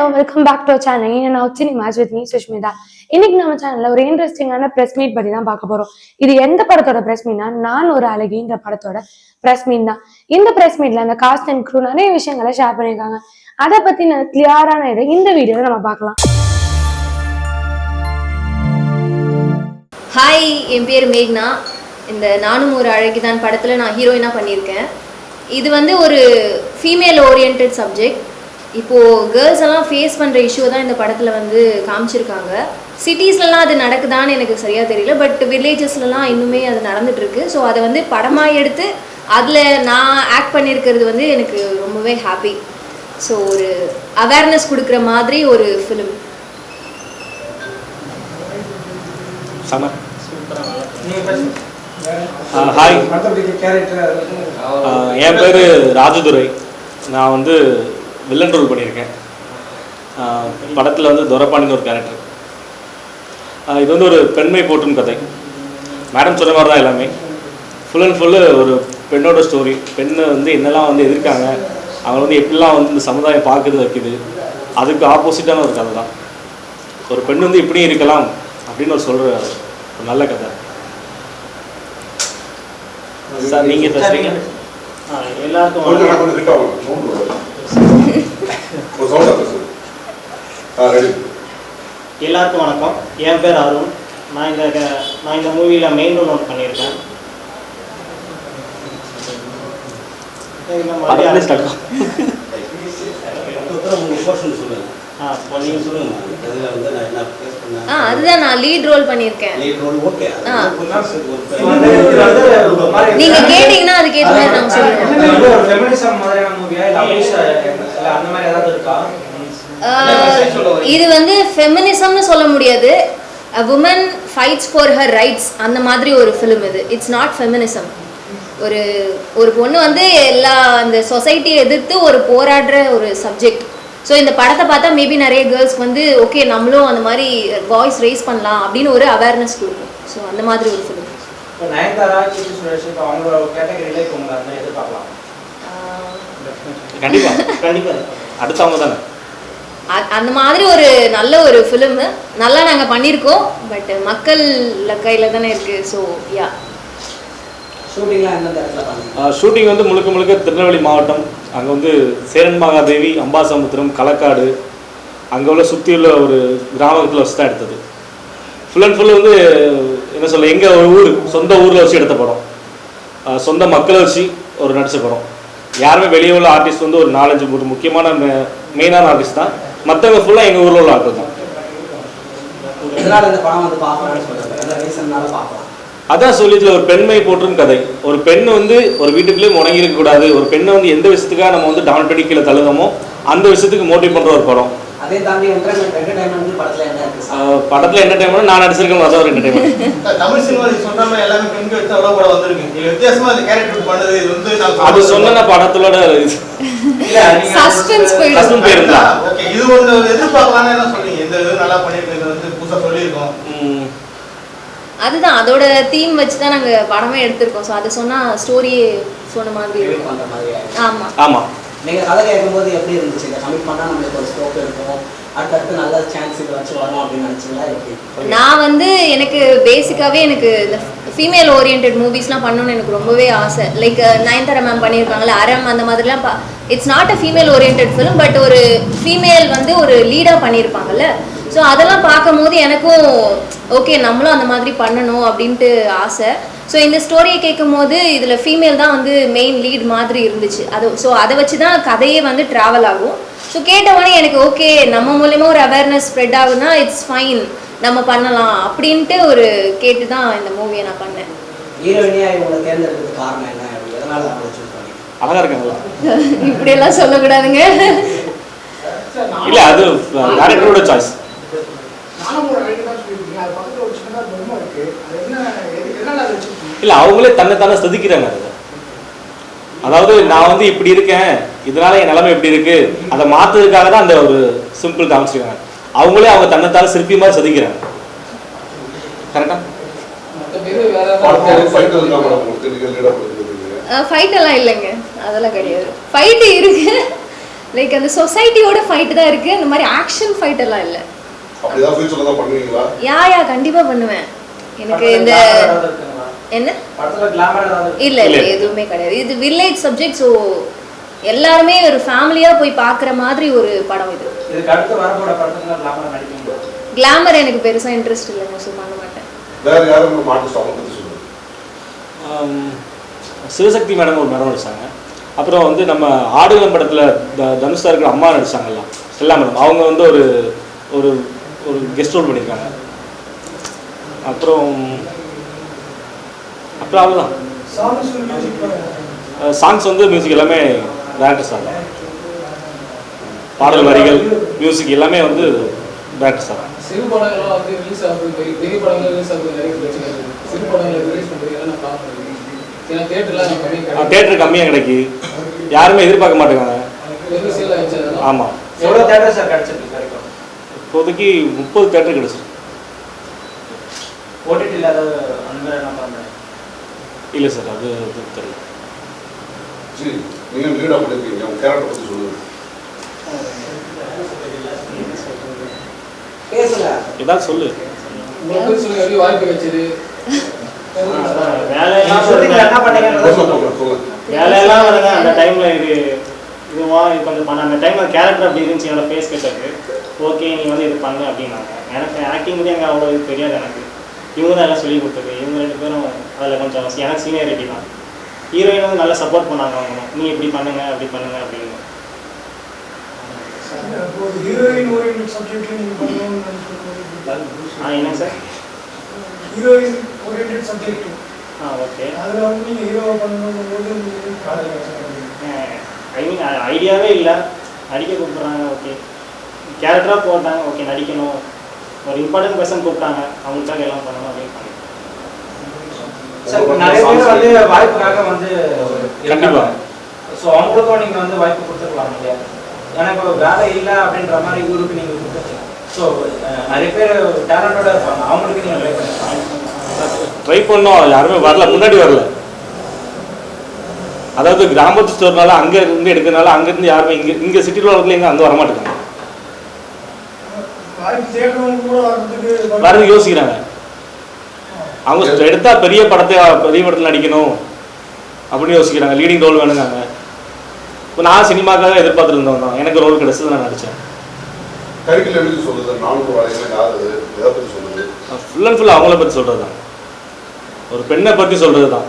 Hello welcome back to channel நான் நீ match with me Sushmita. இன்னைக்கு நம்ம சேனல்ல ஒரு இன்ட்ரெஸ்டிங்கான பிரஸ் மீட் பத்தி தான் பார்க்க போறோம். இது எந்த படத்தோட பிரஸ் மீட்னா நான் ஒரு அழகின்ற படத்தோட பிரஸ் மீட் தான். இந்த பிரஸ் மீட்ல அந்த காஸ்ட் அண்ட் க்ரூ நிறைய விஷயங்களை ஷேர் பண்ணியிருக்காங்க. அதை பத்தி கிளியரான இதை இந்த வீடியோல நம்ம பார்க்கலாம். ஹாய் என் பேர் மேக்னா. இந்த நானும் ஒரு அழகிதான் படத்தில் நான் ஹீரோயினாக பண்ணியிருக்கேன். இது வந்து ஒரு ஃபீமேல் ஓரியன்ட் சப்ஜெக்ட் இப்போது கேர்ள்ஸ் எல்லாம் ஃபேஸ் பண்ணுற இஷ்யூ தான் இந்த படத்தில் வந்து காமிச்சிருக்காங்க. சிட்டிஸ்லலாம் அது நடக்குதான்னு எனக்கு சரியாக தெரியல பட் வில்லேஜஸ்லலாம் இன்னுமே அது நடந்துட்டுருக்கு. ஸோ அதை வந்து படமாக எடுத்து அதில் நான் ஆக்ட் பண்ணியிருக்கிறது வந்து எனக்கு ரொம்பவே ஹாப்பி ஸோ ஒரு அவேர்னஸ் கொடுக்குற மாதிரி ஒரு ஃபிலிம் ஹாய் என் பேர் ராஜதுரை. நான் வந்து வில்லன் ரோல் பண்ணியிருக்கேன். படத்தில் வந்து துரப்பாண்டின்னு ஒரு கேரக்டர் இது வந்து ஒரு பெண்மை போற்றும் கதை. மேடம் சொன்ன மாதிரி தான் எல்லாமே. ஃபுல் அண்ட் ஃபுல்லு ஒரு பெண்ணோட ஸ்டோரி பெண்ணை வந்து என்னெல்லாம் வந்து எதிர்க்காங்க அவங்க வந்து எப்படிலாம் வந்து இந்த சமுதாயம் பார்க்குது வைக்குது அதுக்கு ஆப்போசிட்டான ஒரு கதை தான். ஒரு பெண் வந்து இப்படியும் இருக்கலாம் அப்படின்னு ஒரு சொல்கிற ஒரு நல்ல கதை. சார் நீங்கள் பேசுகிறீங்க எல்லாருக்கும். எல்லாருக்கும் வணக்கம். என் பேர் அருண். நான் இந்த நான் இந்த மூவியில் மெயின் ரோல் ஒன்று பண்ணியிருக்கேன். மாதிரி அதுதான் நான் லீட் ரோல் பண்ணியிருக்கேன். ஆ. நீங்கள் கேட்டிங்கன்னா அதுக்கேற்ற மாதிரி நாங்கள் சொல்லுவோம் ஆஹ் இது வந்து ஃபெமினிசம்னு சொல்ல முடியாது. A woman fights for her rights அந்த மாதிரி ஒரு ஃபிலிம் இது. இட்ஸ் நாட் ஃபெமினிசம் ஒரு ஒரு பொண்ணு வந்து எல்லா அந்த சொசைட்டியை எதிர்த்து ஒரு போராடுற ஒரு சப்ஜெக்ட் ஸோ இந்த படத்தை பார்த்தா மேபி நிறைய கேர்ள்ஸ்க்கு வந்து ஓகே நம்மளும் அந்த மாதிரி வாய்ஸ் ரைஸ் பண்ணலாம் அப்படின்னு ஒரு அவேர்னஸ் கொடுக்கும். ஸோ அந்த மாதிரி ஒரு ஃபிலிம் கண்டிப்பாக கண்டிப்பாக அடுத்தவங்க தானே. அந்த மாதிரி ஒரு நல்ல ஒரு ஃபிலிமு நல்லா நாங்கள் பண்ணியிருக்கோம். பட் மக்கள் கையில் தானே இருக்குது ஸோ யா ஷூட்டிங்லாம் எந்தெந்த இடத்துல பண்ணுங்க? ஷூட்டிங் வந்து முழுக்க முழுக்க திருநெல்வேலி மாவட்டம். அங்கே வந்து சேரன் மகாதேவி அம்பாசமுத்திரம் களக்காடு அங்கே உள்ள சுற்றியுள்ள ஒரு கிராமத்தில் வச்சு தான் எடுத்தது. ஃபுல் அண்ட் ஃபுல் வந்து என்ன சொல்ல எங்கள் ஒரு ஊர் சொந்த ஊரில் வச்சு எடுத்த படம். சொந்த மக்களை வச்சு ஒரு நடிச்ச படம். யாருமே வெளியே உள்ள ஆர்டிஸ்ட் வந்து ஒரு நாலஞ்சு ஒரு முக்கியமான மெயினான ஆர்டிஸ்ட் தான். மற்றவங்க ஃபுல்லாக எங்கள் ஊரில் உள்ள ஆர்டிஸ்ட் தான். அதான் சொல்லிச்சுல ஒரு பெண்மை போற்றும் கதை. ஒரு பெண் வந்து ஒரு வீட்டுக்குள்ளேயே முடங்கி இருக்கக்கூடாது ஒரு பெண்ணை வந்து எந்த விஷயத்துக்காக நம்ம வந்து டவுன் பண்ணி கீழே தள்ளுதமோ அந்த விஷயத்துக்கு மோட்டிவ் பண்ற ஒரு படம். படத்துல என்டர்டைன்மெண்ட் நான் நடிச்சிருக்கேன் அதான் ஒரு என்டர்டைன்மெண்ட் தமிழ் சினிமா நீ சொன்ன மாதிரி எல்லாமே பெண்கள் வச்சு அவ்வளோ படம் வந்திருக்கு. இதுல வித்தியாசமா அந்த கேரக்டர் பண்ணது இது வந்து அது சொன்ன படத்தோட Suspense போயிடும். ஓகே இது ஒன்று எதிர்பார்க்கலாம்னு என்ன சொன்னீங்க? இந்த இது நல்லா பண்ணிருக்கோம் இது வந்து புதுசா சொல்லியிருக்கோம். அதுதான் அதோட தீம் வச்சு தான் நாங்கள் படமே எடுத்திருக்கோம். ஸோ அதை சொன்னால் ஸ்டோரியே சொன்ன மாதிரி இருக்கும். ஆமாம் ஆமா. நீங்க கதை கேட்கும்போது எப்படி இருந்துச்சு? இந்த கமிட் பண்ணா நம்மளுக்கு ஒரு ஸ்கோப் இருக்கும். அடுத்தடுத்து நல்ல சான்ஸ் இது வச்சு வரும் அப்படின்னு நினைச்சீங்களா? எப்படி? நான் வந்து எனக்கு பேசிக்காகவே எனக்கு இந்த ஃபீமேல் ஓரியன்ட் மூவிஸ்லாம் பண்ணணும்னு எனக்கு ரொம்பவே ஆசை. லைக் நயன்தாரா மேம் பண்ணியிருக்காங்களே அறம் அந்த மாதிரிலாம் it's not a female orient film but ஒரு ஃபீமேல் வந்து ஒரு லீடாக பண்ணியிருப்பாங்கல்ல. ஸோ அதெல்லாம் பார்க்கும்போது எனக்கும் ஓகே நம்மளும் அந்த மாதிரி பண்ணணும் அப்படின்ட்டு ஆசை. ஸோ இந்த ஸ்டோரியை கேட்கும் போது இதில் ஃபீமேல் தான் வந்து மெயின் லீட் மாதிரி இருந்துச்சு. அது ஸோ அதை வச்சு தான் கதையே வந்து ட்ராவல் ஆகும். ஸோ கேட்டவொடனே எனக்கு ஓகே நம்ம மூலயமா ஒரு அவேர்னஸ் ஸ்ப்ரெட் ஆகுதுன்னா இட்ஸ் ஃபைன் நம்ம பண்ணலாம் அப்படின்ட்டு ஒரு கேட்டு தான் இந்த மூவியை நான் பண்ணேன். அழகா இருக்காங்களா? இப்படியெல்லாம் சொல்லக்கூடாதுங்க. இல்ல அது டேரக்டரோட சாய்ஸ் இல்ல அவங்களே தன்னை தானே செதுக்கிறாங்க அதாவது நான் வந்து இப்படி இருக்கேன். இதனால என் நிலைமை எப்படி இருக்கு? அதை மாத்துறதுக்காக தான் அந்த ஒரு சிம்பிள் காமிச்சிருக்காங்க. அவங்களே அவங்க தன்னைத்தால சிற்பி மாதிரி செதுக்கிறாங்க. கரெக்டா ஃபைட் எல்லாம் இல்லைங்க. அதெல்லாம் கிடையாது. ஃபைட்டு இருக்கு. லைக் அந்த சொசைட்டியோட ஃபைட் தான் இருக்கு. அந்த மாதிரி ஆக்ஷன் ஃபைட் எல்லாம் இல்லை. அப்படிதான் ஃபியூச்சர்ல தான் பண்ணுவீங்களா? யா யா கண்டிப்பா பண்ணுவேன். எனக்கு இந்த என்ன? இல்ல இல்ல எதுவுமே கிடையாது. இது வில்லேஜ் சப்ஜெக்ட் ஸோ எல்லாருமே ஒரு ஃபேமிலியா போய் பார்க்குற மாதிரி ஒரு படம் இது. இதுக்கு அடுத்து வரப்போற படத்துல கிளாமர் எனக்கு பெருசா இன்ட்ரெஸ்ட் இல்லைங்க ஸோ பண்ண மாட்டேன். சிவசக்தி மேடம் ஒரு மேடம் நடிச்சாங்க அப்புறம் வந்து நம்ம ஆடுகளம் படத்தில் தனுஷா இருக்கிற அம்மா நடிச்சாங்கல்ல ஸ்டெல்லா மேடம் அவங்க வந்து ஒரு ஒரு ஒரு கெஸ்ட் ரோல் பண்ணியிருக்காங்க அப்புறம் அப்புறம் அவ்வளோதான் சாங்ஸ் மியூசிக் சாங்ஸ் வந்து மியூசிக் எல்லாமே டேரக்டர் சார் தான். பாடல் வரிகள் மியூசிக் எல்லாமே வந்து டேரக்டர் சார் தான். சிறு படங்கள்லாம் வந்து ரிலீஸ் ஆகுது பெரிய படங்கள் ரிலீஸ் ஆகுது நிறைய பிரச்சனை இருக்குது சிறு படங்களை ரிலீஸ் பண்ணுறது தேட்டர் கம்மியாக கிடைக்கி. யாருமே எதிர்பார்க்க மாட்டேங்காங்க அதெல்லாம் ஆமாம் எவ்வளவு தேட்டர் சார் கிடைச்சிருக்கு இப்போதைக்கு முப்பது தேட்டர் கிடச்சிருக்கு. என்ன பண்ணுறேன் இல்லை சார் அது தெரியல. சரி நீங்க லீடா பண்ணிருக்கீங்க உங்க கேரக்டர் பத்தி சொல்லுங்க. பேசுங்க ஏதாவது சொல்லு. வாய்ப்பு கிடைச்சது வேலையெல்லாம் வேலையெல்லாம் வருங்க. அந்த டைம்ல இது இதுவா இது கொஞ்சம் பண்ண. அந்த டைம்ல கேரக்டர் அப்படி இருந்துச்சு என்னோட ஃபேஸ் கட்டக்கு ஓகே நீ வந்து இது பண்ணு அப்படின்னாங்க. எனக்கு ஆக்டிங் பற்றி அவ்வளோ இது தெரியாது எனக்கு. இவங்க தான் எல்லாம் சொல்லி கொடுத்தது. இவங்க ரெண்டு பேரும் அதில் கொஞ்சம் எனக்கு சீனியரிட்டி தான். ஹீரோயின் வந்து நல்லா சப்போர்ட் பண்ணாங்க அவங்க. நீ இப்படி பண்ணுங்க அப்படி பண்ணுங்க அப்படின்னு. ஹீரோயின் ஓரியன்ட் சப்ஜெக்ட்ல நீங்க என்ன சார்? ஹீரோயின் ஓரியன்ட் சப்ஜெக்ட் ஆ ஓகே அதுல வந்து நீங்க ஹீரோவா பண்ணணும் போது ஐ மீன் ஐடியாவே இல்லை நடிக்க கூப்பிட்றாங்க ஓகே கேரக்டராக போட்டாங்க ஓகே நடிக்கணும் ஒரு இம்பார்ட்டன்ட் பர்சன் கூப்பிட்டாங்க அவங்களுக்காக எல்லாம் பண்ணணும் அப்படின்னு பண்ணி நிறைய பேர் வந்து வாய்ப்புக்காக வந்து கண்டிப்பா. ஸோ அவங்களுக்கும் நீங்க வந்து வாய்ப்பு கொடுத்துருக்கலாம் இல்லையா ஏன்னா இப்போ வேலை இல்லை அப்படின்ற மாதிரி ஊருக்கு நீங்க கொடுத்துருக்கீங்க. ஸோ நிறைய பேர் டேலண்டோட இருப்பாங்க. அவங்களுக்கு நீங்க ட்ரை ட்ரை பண்ணோம். யாருமே வரல. முன்னாடி வரல. அதாவது கிராமத்து ஸ்டோர்னால அங்க இருந்து எடுக்கிறனால அங்க இருந்து யாருமே இங்க இங்க சிட்டில வரதுல எங்க அங்க வர மாட்டேங்காங்க வாய்ப்பு தேடுறவங்க கூட வர்றதுக்கு வரது யோசிக்கிறாங்க. அவங்க எடுத்தா பெரிய படத்தை பெரிய படத்துல நடிக்கணும் அப்படின்னு யோசிக்கிறாங்க. லீடிங் ரோல் வேணுங்காங்க. இப்போ நான் சினிமாக்காக எதிர்பார்த்துட்டு இருந்தவன் தான். எனக்கு ரோல் கிடைச்சது நான் கரிக்குலர் சொல்லுது. நானூறு யார் எதை சொல்லுது? ஃபுல் அண்ட் ஃபுல் அவங்கள பத்தி சொல்றது தான் ஒரு பெண்ணை பத்தி சொல்றது தான்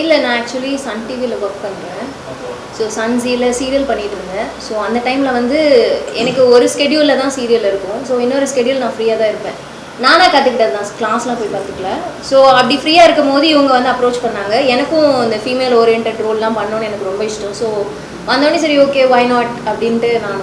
இல்லை நான் ஆக்சுவலி சன் டிவியில் ஒர்க் பண்ணுறேன் ஸோ சன் ஜியில் சீரியல் பண்ணிட்டு இருந்தேன். ஸோ அந்த டைமில் வந்து எனக்கு ஒரு ஸ்கெடியூலில் தான் சீரியல் இருக்கும். ஸோ இன்னொரு ஸ்கெடியூல் நான் ஃப்ரீயாக தான் இருப்பேன். நானாக கற்றுக்கிட்டது தான். கிளாஸ்லாம் போய் கற்றுக்கல ஸோ அப்படி ஃப்ரீயாக இருக்கும் போது இவங்க வந்து அப்ரோச் பண்ணாங்க. எனக்கும் இந்த ஃபீமேல் ஓரியன்ட் ரோல்லாம் பண்ணணும்னு எனக்கு ரொம்ப இஷ்டம். ஸோ வந்தோடனே சரி ஓகே வை நாட் அப்படின்ட்டு நான்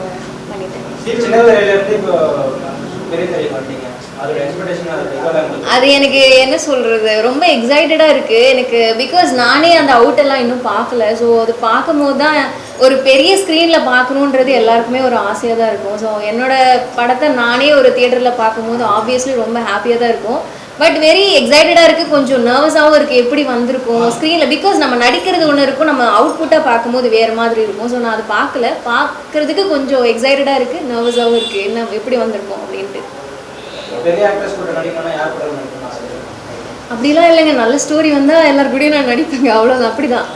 அது எனக்கு என்ன சொல்றது? ரொம்ப எக்ஸைட்டடாக இருக்கு. எனக்கு பிகாஸ் நானே அந்த அவுட் எல்லாம் இன்னும் பார்க்கல. ஸோ அது பார்க்கும்போது தான் ஒரு பெரிய ஸ்க்ரீனில் பார்க்கணுன்றது எல்லாருக்குமே ஒரு ஆசையாக தான் இருக்கும். ஸோ என்னோட படத்தை நானே ஒரு தியேட்டரில் பார்க்கும்போது ஆப்வியஸ்லி ரொம்ப ஹாப்பியாக தான் இருக்கும். பட் வெரி எக்ஸைட்டடாக இருக்குது கொஞ்சம் நர்வஸாகவும் இருக்குது எப்படி வந்திருக்கும்? ஸ்க்ரீனில் பிகாஸ் நம்ம நடிக்கிறது ஒன்று இருக்கும். நம்ம அவுட்புட்டாக பார்க்கும்போது வேறு மாதிரி இருக்கும். ஸோ நான் அதை பார்க்கல. பார்க்கறதுக்கு கொஞ்சம் எக்ஸைட்டடாக இருக்குது நர்வஸாகவும் இருக்குது என்ன எப்படி வந்திருக்கும் அப்படின்ட்டு. அப்படிலாம் இல்லைங்க. நல்ல ஸ்டோரி வந்தால் எல்லார் கூடயும் நான் நடிப்பேங்க. அவ்வளோதான் அப்படிதான்.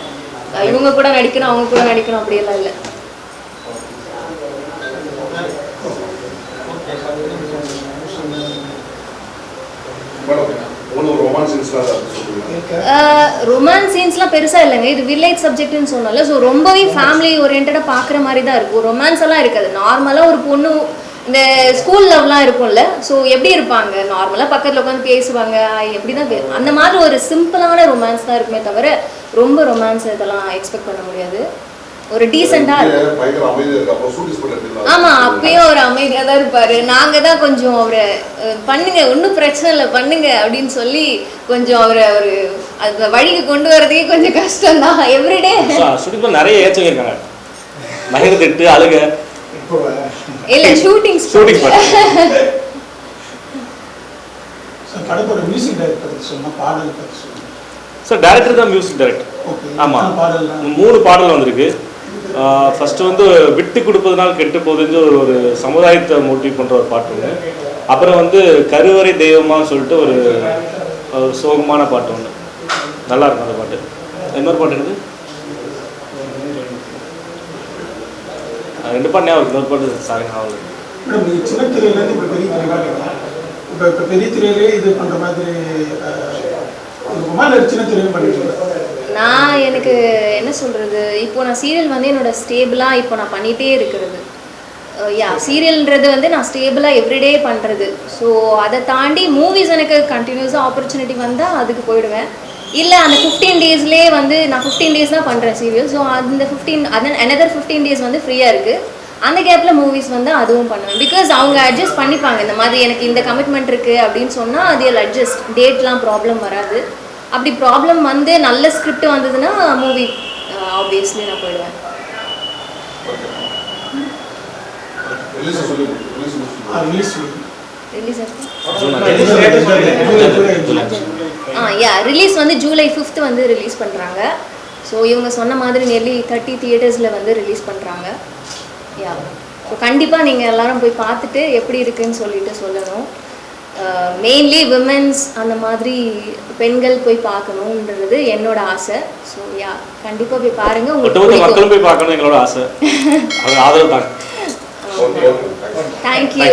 அஹ் இவங்க கூட நடிக்கணும் அவங்க கூட நடிக்கணும். அப்படியெல்லாம் இல்லை. ரொமான்ஸ் சீன்ஸ்லாம் பெருசாக இல்லைங்க. இது வில்லேஜ் சப்ஜெக்ட்னு சொன்னால ஸோ ரொம்பவே ஃபேமிலி ஓரியன்டாக பார்க்குற மாதிரி தான் இருக்கும். ரொமான்ஸ் எல்லாம் இருக்காது. நார்மலாக ஒரு பொண்ணு இந்த ஸ்கூல் லவ்லாம் இருக்கும்ல ஸோ எப்படி இருப்பாங்க? நார்மலாக பக்கத்தில் உட்காந்து பேசுவாங்க. எப்படி தான் அந்த மாதிரி ஒரு சிம்பிளான ரொமான்ஸ் தான் இருக்குமே தவிர ரொம்ப ரொமான்ஸ் இதெல்லாம் எக்ஸ்பெக்ட் பண்ண முடியாது. ஒரு இருந்தா? ஆமா அப்பயும் அவர் அமைதியா தான் இருப்பாரு. நாங்க தான் கொஞ்சம் அவரை பண்ணுங்க ஒன்றும் பிரச்சனை இல்லை பண்ணுங்க அப்படின்னு சொல்லி கொஞ்சம் அவரை ஒரு அந்த வழிக்கு கொண்டு வரதுக்கே கொஞ்சம் கஷ்டம் தான் எவ்ரிடே சுடிப்பில் நிறைய ஏச்சவங்க இருக்காங்க பயங்கர திட்டு அழுக. இல்ல ஷூட்டிங் ஷூட்டிங் பண்ண சார் படத்தோட மியூசிக் டைரக்டர் சொன்னா பாடல் சார் டேரக்டர் தான் மியூசிக் டைரக்டர் ஆமாம் மூணு பாடல் வந்திருக்கு. ஃபஸ்ட்டு வந்து விட்டு கொடுப்பதனால் கெட்டு போகுதுன்னு ஒரு ஒரு சமுதாயத்தை மோட்டிவ் பண்ணுற ஒரு பாட்டு ஒன்று அப்புறம் வந்து கருவறை தெய்வமான்னு சொல்லிட்டு ஒரு ஒரு சோகமான பாட்டு ஒன்று நல்லா இருக்கும் அந்த பாட்டு. இன்னொரு பாட்டு என்னது? ரெண்டு பாட்டு ஞாபகம் இன்னொரு பாட்டு சாரி ஞாபகம் சின்ன திரையிலேருந்து இப்போ பெரிய இப்போ இப்போ பெரிய திரையிலே இது பண்ணுற மாதிரி சின்ன திரையும் பண்ணிட்டு நான் எனக்கு என்ன சொல்கிறது இப்போ நான் சீரியல் வந்து என்னோட ஸ்டேபிளாக இப்போ நான் பண்ணிகிட்டே இருக்கிறது. யா சீரியல்ன்றது வந்து நான் ஸ்டேபிளாக எவ்ரிடே பண்ணுறது ஸோ அதை தாண்டி மூவிஸ் எனக்கு கண்டினியூஸாக ஆப்பர்ச்சுனிட்டி வந்தால் அதுக்கு போயிடுவேன். இல்லை அந்த ஃபிஃப்டீன் டேஸ்லேயே வந்து நான் ஃபிஃப்டீன் டேஸ் தான் பண்ணுறேன் சீரியல் ஸோ அந்த ஃபிஃப்டீன் அதன் அனதர் ஃபிஃப்டீன் டேஸ் வந்து ஃப்ரீயாக இருக்குது அந்த கேப்பில் மூவிஸ் வந்து அதுவும் பண்ணுவேன். பிகாஸ் அவங்க அட்ஜஸ்ட் பண்ணிப்பாங்க. இந்த மாதிரி எனக்கு இந்த கமிட்மெண்ட் இருக்குது அப்படின்னு சொன்னால் அது அட்ஜஸ்ட் டேட்லாம் ப்ராப்ளம் வராது. அப்படி ப்ராப்ளம் வந்து நல்ல ஸ்கிரிப்ட் வந்ததுன்னா மூவி ஆப்வியஸ்லி நான் போயிடுவேன். ரிலீஸ் சொல்லி release release release June July ஆ யா ரிலீஸ் வந்து ஜூலை ஃபிஃப்த் வந்து ரிலீஸ் பண்ணுறாங்க ஸோ இவங்க சொன்ன மாதிரி நெல்லி தேர்ட்டி தியேட்டர்ஸில் வந்து ரிலீஸ் பண்ணுறாங்க யா ஸோ கண்டிப்பாக நீங்கள் எல்லாரும் போய் பார்த்துட்டு எப்படி இருக்குன்னு சொல்லிட்டு சொல்லணும். மெயின்லி விமென்ஸ் அந்த மாதிரி பெண்கள் போய் பார்க்கணுன்றது என்னோட ஆசை. ஸோ யா கண்டிப்பாக போய் பாருங்கள் உங்களுக்கு போய் பார்க்கணும் எங்களோட ஆசை. அது ஆதரவு தாங்க ஓகே ஓகே தேங்க்யூ